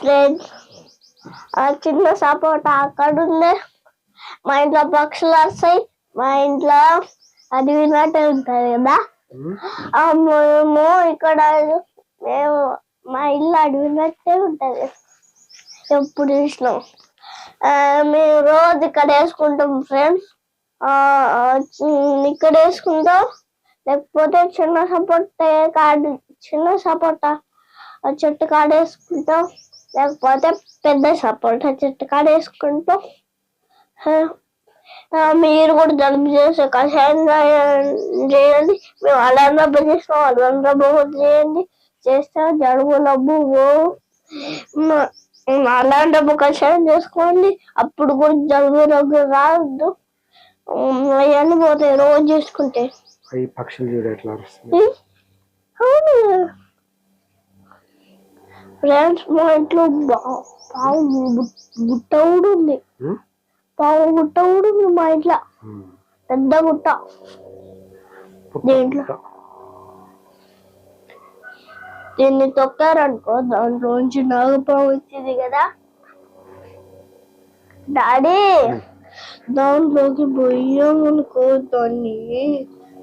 Friends ఆ చిన్న సపోటా అక్కడ ఉంది మా ఇంట్లో పక్షులు వస్తాయి. మా ఇంట్లో అది విన్నట్టే ఉంటది కదా. మేము ఇక్కడ మేము మా ఇల్లు అడిగినట్టే ఉంటది. ఎప్పుడు చూసినాం. మేము రోజు ఇక్కడ వేసుకుంటాం ఫ్రెండ్స్ ఇక్కడ వేసుకుంటాం. లేకపోతే చిన్న సపోటా కాడు చిన్న సపోటా. ఆ చెట్టు కాడ వేసుకుంటాం. లేకపోతే పెద్ద సపోటా చెట్టు కాడ వేసుకుంటాం మీరు కూడా జలుబు చేసే కషాయం చేయండి మేము అలంగా చేస్తాం బహుత్ చేయండి. చేస్తే జలుబు నవ్వు అలాంటి డబ్బు కషాయం చేసుకోండి. అప్పుడు కూడా జలుబు నవ్వు రావద్దు అవన్నీ పోతాయి రోజు చేసుకుంటే. పక్షులు చూడు ఎట్లా అరుస్తుంది ఉమ్, అవును? ఫ్రెండ్స్ మా ఇంట్లో బా- పావు గుట్ట కూడా ఉంది? పావు గుట్ట కూడా ఉంది మా ఇంట్లో. పెద్ద గుట్ట దేంట్లో? దీన్ని తొక్కారనుకో దాంట్లోంచి నాగపాము వచ్చింది కదా డాడీ దాంట్లోకి పోయామనుకో దాన్ని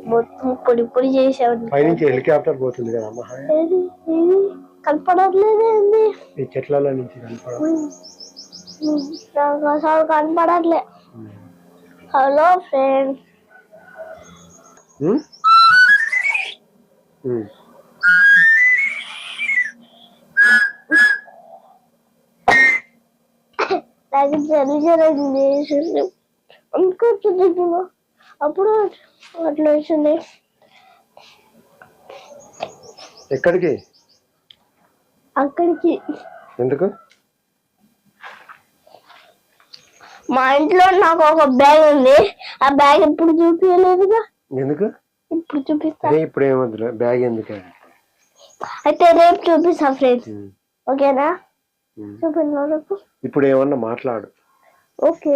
మొత్తం పొడి పొడి చేసావు పైనుంచి హెలికాప్టర్ పోతుంది కదా అమ్మ. ఈ నుంచి అసలు కనపడట్లే. Hello friend um? ఉమ్. నాకు జరి జరగింది అప్పుడు అట్లా వచ్చింది ఎక్కడికి? అక్కడికి. ఎందుకు? మా ఇంట్లో నాకు ఒక బ్యాగ్ ఉంది. ఆ బ్యాగ్ ఇప్పుడు చూపించలేదుగా ఎందుకు? ఇప్పుడు చూపిస్తా. ఇప్పుడు ఏమొద్దులే బ్యాగ్ ఎందుకు? అయితే రేపు చూపిస్తా ఫ్రెండ్స్. ఓకేనా? రేపు. ఇప్పుడు ఏమన్నా మాట్లాడు. ఓకే.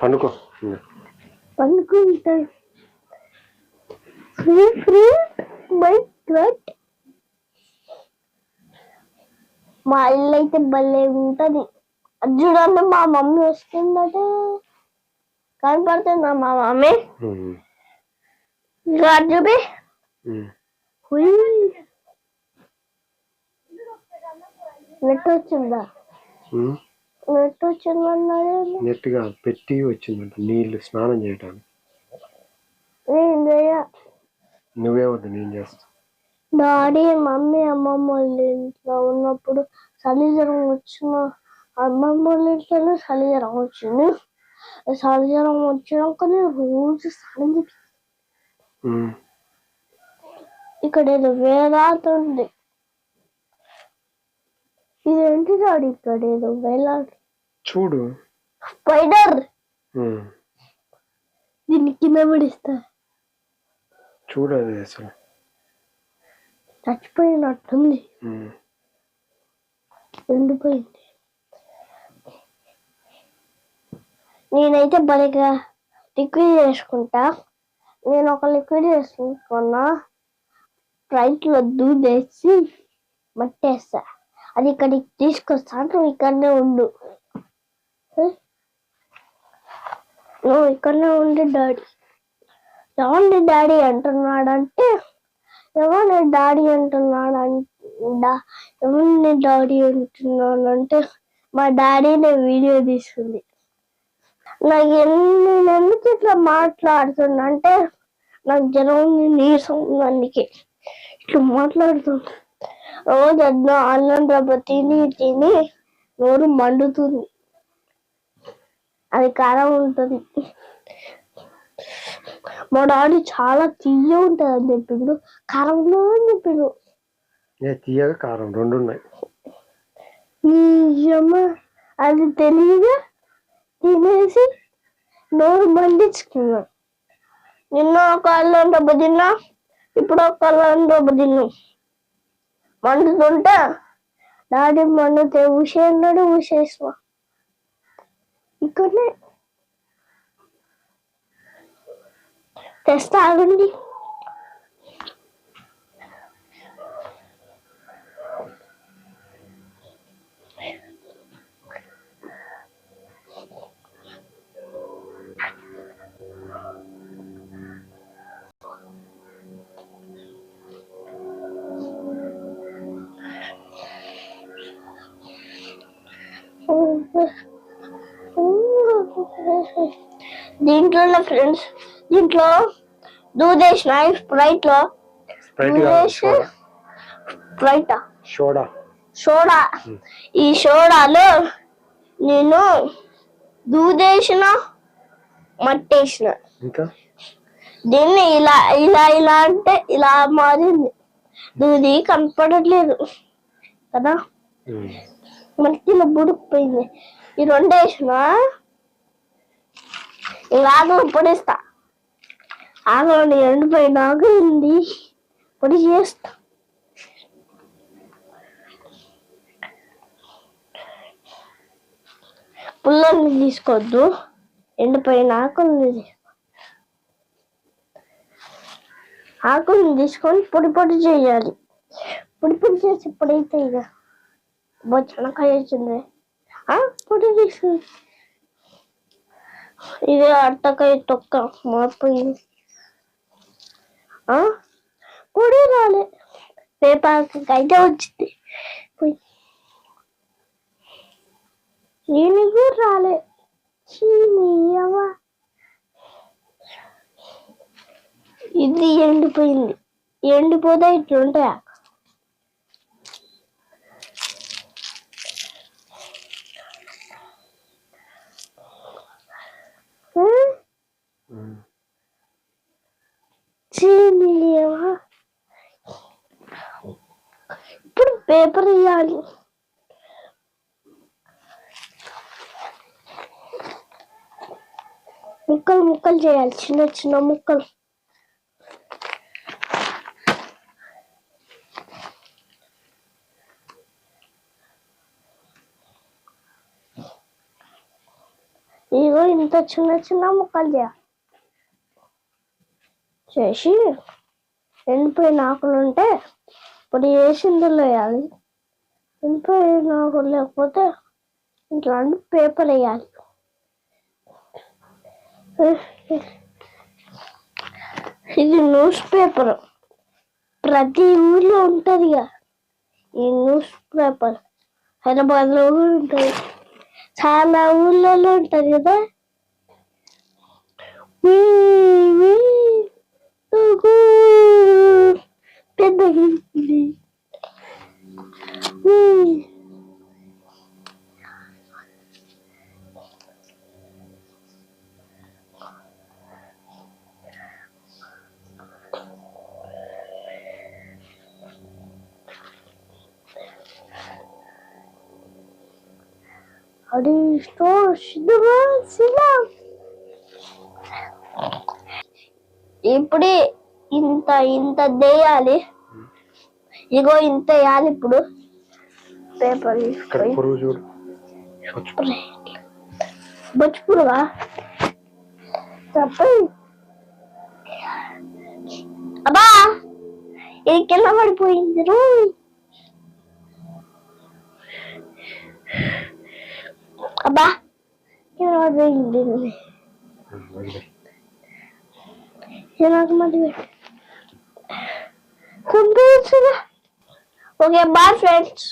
పండుకో. Um. Free free my threat మా ఇల్లు అయితే భలే ఉంటది. అది చూడండి మా మమ్మీ వస్తుందట. కనపడుతుందా మా అటు చూపి. నెట్ వచ్చిందా. నెట్ వచ్చిందన్నాడు నెట్గా పెట్టి వచ్చిందంట నీళ్ళు స్నానం చేయటానికి. నేను చేయ? నువ్వేమద్దు నేను చేస్తా. డాడీ మమ్మీ అమ్మమ్మ వాళ్ళ ఇంట్లో ఉన్నప్పుడు చలి జ్వరం వచ్చిన అమ్మమ్మ వాళ్ళ ఇంట్లోనే చలి జ్వరం వచ్చింది. చలి జ్వరం వచ్చినాకనే రోజు స్నానం. ఇక్కడ ఏదో వేలాత ఉంది. ఇదేంటి డాడీ ఇక్కడ ఏదో వేలాట చూడు. స్పైడర్. దీన్ని కింద పడిస్తా. చూడు అది అసలు. చచ్చిపోయినట్టుంది. ఎండిపోయింది. నేనైతే బలిగా లిక్విడ్ చేసుకుంటా నేను ఒక లిక్విడ్ చేసుకున్నా రైట్లో దూదేసి మట్టేస్తా అది ఇక్కడికి తీసుకొస్తా నువ్వు ఇక్కడనే ఉండు. నువ్వు ఇక్కడనే ఉండి డాడీ. ఎవరిని డాడీ అంటున్నాడంటే ఎవరిని డాడీ అంటున్నాడంట ఎవరిని డాడీ అంటున్నాడంటే మా డాడీనే వీడియో తీసుకుంది. నాకు ఎన్ని నేను ఎందుకు ఇట్లా మాట్లాడుతున్నా? అంటే నాకు జ్వరం నీరసం ఉంది అందుకే. ఇట్లా మాట్లాడుతున్నా. రోజు అన్న అన్నం రవ్వ తిని తిని నోరు మండుతుంది. అది కారం ఉంటుంది. మా డాడీ చాలా తీయ ఉంటుంది అని చెప్పిండు. కారంలో అని చెప్పిండు. ఏ తీయగా కారం రెండు ఉన్నాయి. నిజమా అది తెలియగా తినేసి నోరు మండించుకున్నాం. నిన్న ఒక అల్లం డబ్బు తిన్నా ఇప్పుడు ఒక అల్లం డబ్బు తిన్నాం. మండుతుంటే మండుతే ఉషే ఉషేన్నాడు ఉషేస్మ ఇక్కడనే. తెస్తాగండి దీంట్లో ఫ్రెండ్స్ దీంట్లో దూదేసిన స్ప్రైట్లో స్ప్రైట్? సోడా సోడా ఈ సోడాలో నేను దూదేసిన మట్టేసిన. ఇంకా? దీన్ని ఇలా ఇలా ఇలా అంటే ఇలా మారింది. దూది కనపడట్లేదు. కదా? ఉమ్. కింద బుడుకుపోయింది ఈ రెండు వేసిన? ఆగం ఆగలు పొడిస్తా ఆగలు ఎండిపోయినాక ఉంది. పొడి చేస్తా. పుల్లల్ని తీసుకోవద్దు ఎండిపోయిన ఆకుల్ని ఆకుల్ని తీసుకొని పొడి పొడి చేయాలి. పొడి పొడి చేసి పొడైతే ఇక బొచ్చనకాయ వచ్చింది ఆ, పొడి తీసు ఇది అట్టకాయ తొక్క మారిపోయింది ఆ, పొడి రాలే పేపర్కి అయితే వచ్చింది నేను కూడా రాలే చీనీయవ్వ. ఇది ఎండిపోయింది ఎండిపోతే ఇట్లుంటాయా చీనీయవ్వ. ఇప్పుడు పేపర్ ఇవ్వాలి ముక్కలు ముక్కలు చేయాలి చిన్న చిన్న ముక్కలు ఇగో ఇంత చిన్న చిన్న ముక్కలు చేయాలి చేసి ఎండిపోయిన ఆకులు ఉంటే ఇప్పుడు వేసిందులో వేయాలి. ఎండిపోయిన ఆకులు లేకపోతే ఇట్లాంటి పేపర్ వేయాలి. ఇది న్యూస్ పేపర్. ప్రతి ఊర్లో ఉంటుందిగా ఇక ఈ న్యూస్ పేపర్. హైదరాబాద్లో కూడా ఉంటుంది. చాలా ఊర్లలో ఉంటుంది కదా? అది స్టోర్ సిద్ధమా సిద్ధం ఇప్పుడు ఇంత ఇంత వేయాలి ఇగో ఇంత వేయాలి ఇప్పుడు పేపర్ తీసుకొని బొచ్చుపురుగా చెప్పండి అబ్బా ఇది కింద పడిపోయింది రోయ్ అబ్బా కింద పడిపోయింది ఉమ్, వదిలేయ్. ఇది నాకు మళ్ళీ పెట్టు. Computer okay bye friends